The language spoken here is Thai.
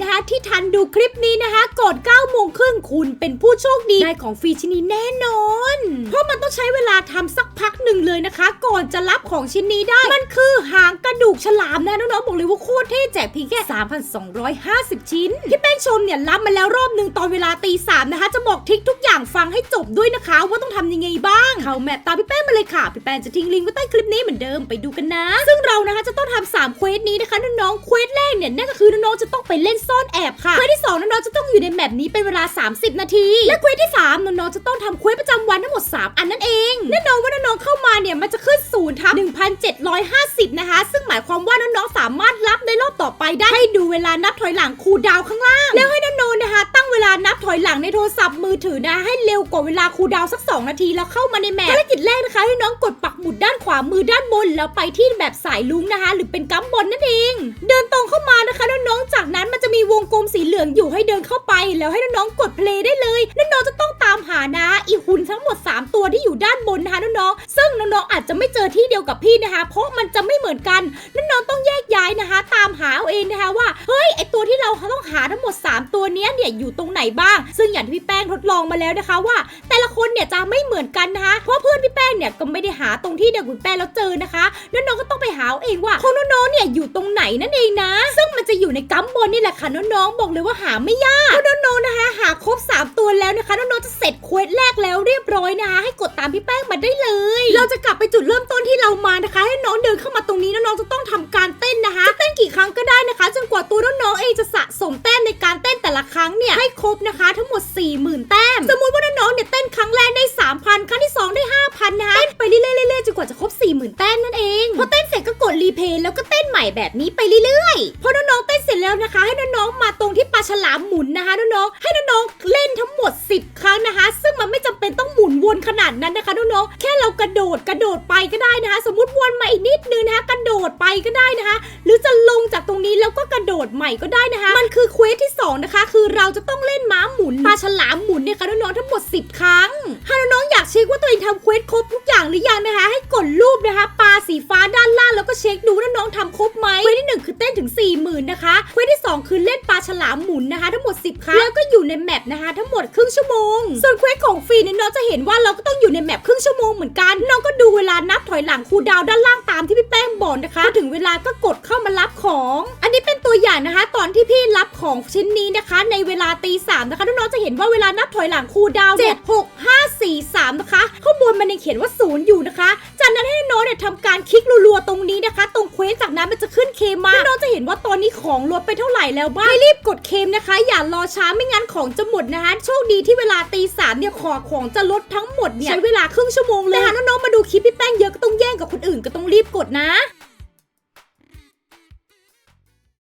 นะคะที่ทันดูคลิปนี้นะคะกด9โมงครึ่งคุณเป็นผู้โชคดีได้ของฟรีชิ้นนี้แน่นอน เพราะมันต้องใช้เวลาทำสักพักหนึ่งเลยนะคะ ก่อนจะรับของชิ้นนี้ได้ มันคือหางกระ ดูกฉลามนะน้องๆบอกเลยว่าโคตรเท่แจกเพียงแค่ 3,250 ชิ้นพี่แป้งชมเนี่ยรับมาแล้วรอบหนึ่งตอนเวลาตีสามนะคะ จะบอกทริกทุกอย่างฟังให้จบด้วยนะคะ ว่าต้องทำยังไงบ้าง เข้าแมปตามพี่แป้งมาเลยค่ะ พี่แป้งจะทิ้งลิงก์ไว้ใต้คลิปนี้เหมือนเดิมไปดูกันนะ ซึ่งเรานะคะจะต้องทำสามเควสนี้นะคะน้องๆเควสแรกเนี่ยนั่นก็คือน้องๆจะต้องไปเล่นซ่อนแอบค่ะเควสที่สองน้องๆจะต้องอยู่ในแมปนี้เป็นเวลา 30 นาที และเควสที่สามน้องๆจะต้องทำเควสประจำวันทั้งหมด 3 อันนั่นเองแน่นอนว่าน้องๆเข้ามาเนี่ยมันจะขึ้นศูนย์ทับ1,750 นะคะ ซึ่งหมายความว่าน้องๆสามารถรับในรอบต่อไปได้ให้ดูเวลานับถอยหลังคูดาวข้างล่าง แล้วให้น้องๆนะคะ ตั้งเวลานับถอยหลังในโทรศัพท์มือถือนะให้เร็วกว่าเวลาคูดาวสัก 2 นาทีแล้วเข้ามาในแมปภารกิจแรกนะคะให้น้องกดปักหมุดด้านขวามือด้านบน แล้วไปที่แบบสายลุงนะคะ หรือเป็นกัมบนนั่นเอง เดินตรงเข้ามานะคะน้องๆจากนั้นมันจะ กลมสีเหลืองอยู่ให้เดินเข้าไป แล้วให้น้องๆกดเพลย์ได้เลยน้องๆจะต้องตามหานะอีหุ่นทั้งหมด 3 ตัวที่อยู่ด้านบนนะคะน้องๆซึ่งน้องๆอาจจะไม่เจอที่เดียวกับพี่นะคะ เพราะมันจะไม่เหมือนกันน้องๆต้องแยกย้ายนะคะตา มหาเอาเองนะคะว่าเฮ้ยไอตัวที่เราต้องหาทั้งหมด 3 ตัวนี้เนี่ยอยู่ตรงไหนบ้าง ซึ่งอย่างที่พี่แป้งทดลองมาแล้วนะคะว่า แต่ละคนเนี่ยจะไม่เหมือนกันนะคะเพราะเพื่อนพี่แป้งเนี่ยก็ไม่ได้หาตรงที่เดียวกับคุณแป้งแล้วเจอนะคะน้องๆก็ต้องไปหาเอาเองว่าของน้องๆเนี่ยอยู่ตรงไหนนั่นเองนะ ซึ่งมันจะอยู่ในกัมบนนี่แหละค่ะน้องๆบอกเลยว่าหาไม่ยากน้องๆนะคะหาครบ 3 ตัวแล้วนะคะน้องๆจะเสร็จเควสแรกแล้วเรียบร้อยนะคะให้กดตามพี่แป้งมาได้เลย เราจะกลับไปจุดเริ่มต้นที่เรามานะคะ ให้น้องเดินเข้ามาตรงนี้น้องๆจะต้องทำการเต้นนะคะจะเต้น กี่ครั้งก็ได้นะคะ จนกว่าตัวน้องๆเองจะสะสมแต้มในการเต้นแต่ละครั้งเนี่ยให้ครบนะคะ ทั้งหมด 40,000 แต้ม สมมุติว่าน้องๆเนี่ยเต้นครั้งแรกได้ 3,000 ครั้งที่ 2 ได้ 5,000 นะคะเต้นไปเรื่อยๆจนกว่าจะครบ 40,000 แต้มนั่นเองพอเต้นเสร็จก็กดรีเพย์แล้วก็เต้นใหม่แบบนี้ไปเรื่อยๆพอน้องๆเต้นเสร็จแล้วนะคะ ให้น้องๆมาตรงที่ปลาฉลามหมุนนะคะน้องๆให้น้องๆเล่นทั้งหมด 10 ครั้งนะคะ ซึ่งมันไม่จำเป็นต้องหมุน วนขนาดนั้นนะคะน้องๆแค่เรากระโดดกระโดดไปก็ได้นะคะ สมมติวนมาอีกนิดนึงนะคะกระโดดไปก็ได้นะคะ หรือจะลงจากตรงนี้แล้วก็กระโดดใหม่ก็ได้นะคะ มันคือเควสที่สองนะคะคือเราจะต้องเล่นม้าหมุนปลาฉลามหมุนเนี่ยค่ะน้องๆทั้งหมด 10 ครั้งถ้าน้องๆอยากเช็คว่าตัวเองทำเควสครบทุกอย่างหรือยังนะคะ ให้กดรูปนะคะปลาสีฟ้าด้านล่าง ก็เช็คดูว่าน้องๆทำครบไหมเควสที่หนึ่งคือเต้นถึง 4 0,000นะคะเควสที่สองคือเล่นปลาฉลามหมุนนะคะ ทั้งหมด 10 ครั้งแล้วก็อยู่ในแมปนะคะ ทั้งหมดครึ่งชั่วโมง ส่วนเควสของฟรีเนี่ยน้องจะเห็นว่าเราก็ต้องอยู่ในแมปครึ่งชั่วโมงเหมือนกันน้องก็ดูเวลานับถอยหลังคูดาวด้านล่างตามที่พี่แป้งบอกนะคะถึงเวลาก็กดเข้ามารับของ อันนี้เป็นตัวอย่างนะคะ ตอนที่พี่รับของชิ้นนี้นะคะ ในเวลาตีสามนะคะน้องๆจะเห็นว่าเวลานับถอยหลังคูดาวเจ็ดหกห้าสี่สามนะคะข้างบนมันยังเขียนว่าศูนย์อยู่นะคะ ควสจากนั้นมันจะขึ้นเคมมาน้องๆจะเห็นว่าตอนนี้ของลดไปเท่าไหร่แล้วบ้างให้รีบกดเคมนะคะ อย่ารอช้าไม่งั้นของจะหมดนะคะโชคดีที่เวลาตีสามเนี่ยขอของจะลดทั้งหมดเนี่ยใช้เวลาครึ่งชั่วโมงเลยนะคะน้องๆมาดูคลิปพี่แป้งเยอะก็ต้องแย่งกับคนอื่นก็ต้องรีบกดนะ